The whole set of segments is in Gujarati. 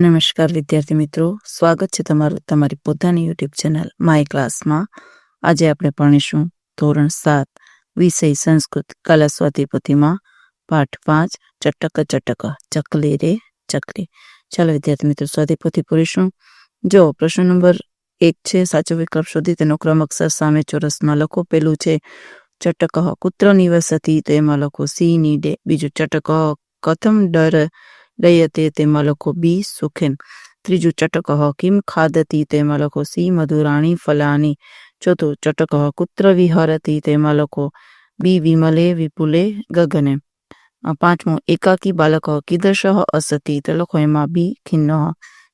નમસ્કાર વિદ્યાર્થી મિત્રો, સ્વાગત છે તમારું તમારી પોતાની યુટ્યુબ ચેનલ માય ક્લાસમાં આજે આપણે ભણીશું ધોરણ સાત, વિષય સંસ્કૃત, કલા સ્વાધિપતિમાં પાઠ પાંચ, ચટક ચટક, ચકલી રે ચકલી. ચાલો વિદ્યાર્થી મિત્રો સ્વાધિપતિ પૂરીશું જો પ્રશ્ન નંબર એક છે, સાચો વિકલ્પ શોધી તેનો ક્રમ અક્ષર સામે ચોરસમાં લખો. પેલું છે, ચટક કુત્ર નિવસતી તો એમાં લખો સી ની ડે. બીજું, ચટક કથમ ડર દયતે તેમાં લખો બી સુખેન ત્રીજું ચટક કિમ ખાદતી તેમાં લખો સી મધુરાણી ફલાની ચોથું ચટક કુત્ર વિહરતી તેમાં લખો બી વિમલે વિપુલે ગગને પાંચમું એકાકી બાલક કિદશ અસતી તે લખો એમાં બી ખિન્ન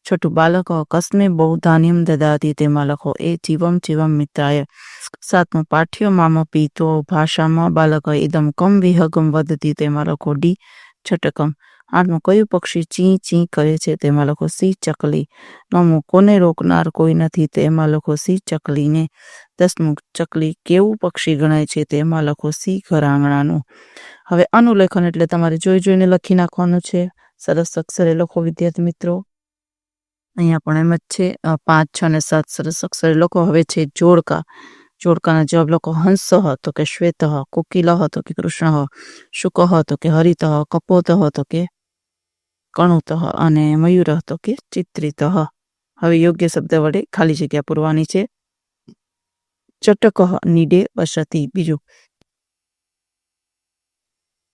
છઠ્ઠું બાલક કસ્મે બૌધાન્યમ દદાતી તેમાં લખો એ જીવમ જીવમ મિત્રાય સાતમું પાઠ્ય મામ પીતો ભાષામાં બાલક ઇદમ કમ વિહગમ વધતી તેમાં લખો ડી છટકમ આઠમું કયું પક્ષી ચી ચી કરે છે તેમાં લખો સી ચકલી. નવમું કોને રોકનાર કોઈ નથી તેમાં લખો સી ચકલીને. દસમું, ચકલી કેવું પક્ષી ગણાય છે તેમાં લખો સી ઘરાંગણાનું હવે અનુલેખન એટલે તમારે જોઈ જોઈને લખી નાખવાનું છે. સરસ અક્ષરે લખો વિદ્યાર્થી મિત્રો. અહીંયા પણ એમ જ છે. પાંચ, છ અને સાત સરસ અક્ષરે લખો. હવે છે જોડકા. જોડકાના જવાબ લખો હંસ તો કે શ્વેત કોકિલ તો કે કૃષ્ણ શુક તો કે હરિત કપોત તો કે કણુત અને મયુર તો કે ચિત્રિત. હવે યોગ્ય શબ્દ વડે ખાલી જગ્યા પૂરવાની છે. ચટક નીડે વસતી બીજું.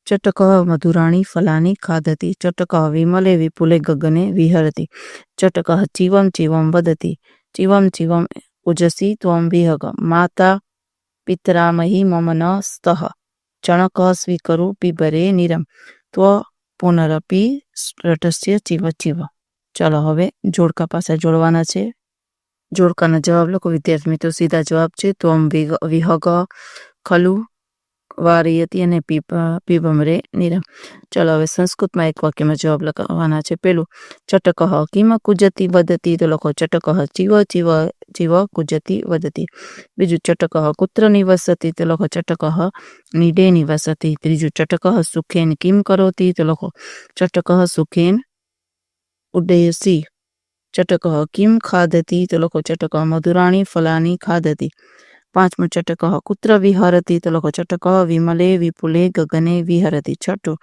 ચટક મધુરાણી ફલાની ખાદતી ચટક વિમલે વિપુલે ગગને વિહરતી. ચટક ચીવમ ચીવમ વદતી. ચીવમ ચીવમ ઉજસી ત્વમ વિહગ. માતા પિતરામહી મમ ન સ્તઃ. ચણક સ્વીકરુ પીબરે નિરમ. ત્વ પુનરપી રટસ્ય ચીવ ચીવ. ચાલો હવે જોડકા પાસે જોડવાના છે. જોડકાના જવાબ લખો. વિદ્યાર્થી મિત્રો, સીધા જવાબ છે. ત્વમ વિહગ ખલુ વારિયતી અને પીપમરે નિરમ ચલો હવે સંસ્કૃતમાં એક વાક્યમાં જવાબ લખવાના છે. પેલું ચટકહ કિમ કુજતી વદતી? તો લખો ચટકહ ચીવ ચીવ ચીવ કુજતી વદતી. બીજું ચટક કુત્ર નિવસતી, તે લખો ચટક નિડે નિવસતી. ત્રીજું ચટક સુખેન કિમ કરોતી, તે લખો ચટક સુખેન ઉડયસી ચટક કિમ ખાદતી તે લખો ચટક મધુરાણી ફલાની ખાદતી પાંચમું ચટક કુત્ર વિહરતી, તો લખો ચટક વિમલે વિપુલે ગગને વિહરતી, છઠ્ઠું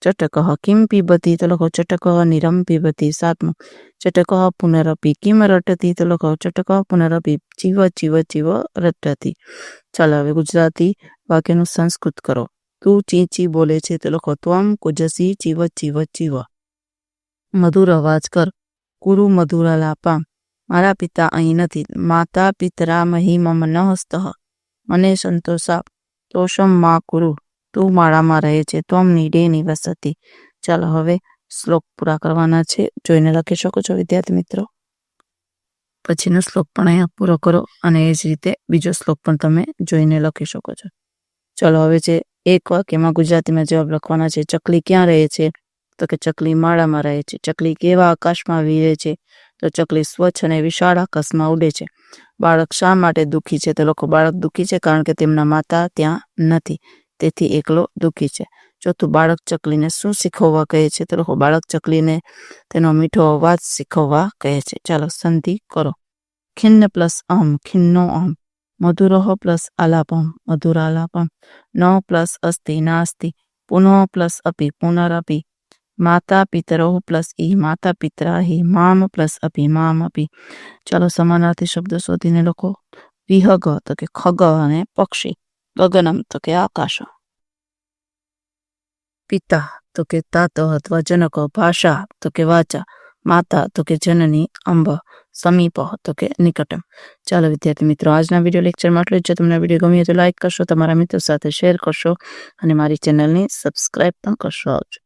ચટક કિમ પીબતી તો લખો ચટક નિરમ પીબતી સાતમું ચટક પુનરપી, કિમ રટતી, તો લખો ચટક પુનરપી, ચીવ ચીવ ચીવ, રટતી. ચાલો હવે ગુજરાતી વાક્યનું સંસ્કૃત કરો. તું, ચી ચી બોલે છે, તો લખો ત્વમ, કુજસી, ચીવ ચીવ ચીવ. મધુર અવાજ કર. કુરુ મધુરા લાપા. મારા પિતા અહીં નથી. માતા પિતરા મહી મમ ન હસ્ત મને સંતોષા. તોષમ મા કુરુ. તું માળામાં રહે છે. તોમ નીડે નિવસતી. ચાલો, હવે શ્લોક પૂરા કરવાના છે. જોઈને લખી શકો છો, વિદ્યાર્થી મિત્રો? પછીનો શ્લોક પણ અહીંયા પૂરો કરો અને એ જ રીતે બીજો શ્લોક પણ તમે જોઈને લખી શકો છો. ચલો, હવે છે એક વાક્યમાં ગુજરાતીમાં જવાબ લખવાના છે. ચકલી ક્યાં રહે છે? તો કે ચકલી માળામાં રહે છે. ચકલી કેવા આકાશમાં વીરે છે? તો ચકલી સ્વચ્છ અને વિશાળ આકાશમાં ઉડે છે. બાળક શા માટે દુઃખી છે? તો લોકો બાળક દુઃખી છે કારણ કે તેમના માતા ત્યાં નથી. તેથી એકલો દુઃખી છે. ચોથું બાળક ચકલીને શું શીખવવા કહે છે? તો લોકો બાળક ચકલીને તેનો મીઠો અવાજ શીખવવા કહે છે. ચાલો સંધિ કરો. ખિન્ન પ્લસ અમ, ખિન્નો અમ. મધુરહ પ્લસ આલાપમ, મધુરાલાપમ. ન પ્લસ અસ્તિ, નાસ્તિ. પુનઃ પ્લસ અપી, પુનરપી. માતા પિતરો પ્લસ ઈ માતા પિતરા હિ મામ પ્લસ અપી મામ અપી ચાલો સમાનાર્થી શબ્દ શોધીને લખો. વિહગ તો કે ખગ અને પક્ષી. ગગનમ તો કે આકાશ. પિતા તો કે તાતો અથવા જનક ભાષા તો કે વાચા. માતા તો કે જનની અંબ. સમીપ તો કે નિકટમ. ચાલો વિદ્યાર્થી મિત્રો, આજના વીડિયો લેક્ચરમાં આટલું જ. જો તમને વીડિયો ગમ્યો તો લાઈક કરશો, તમારા મિત્રો સાથે શેર કરશો અને મારી ચેનલને સબસ્ક્રાઈબ પણ કરશો આવજો.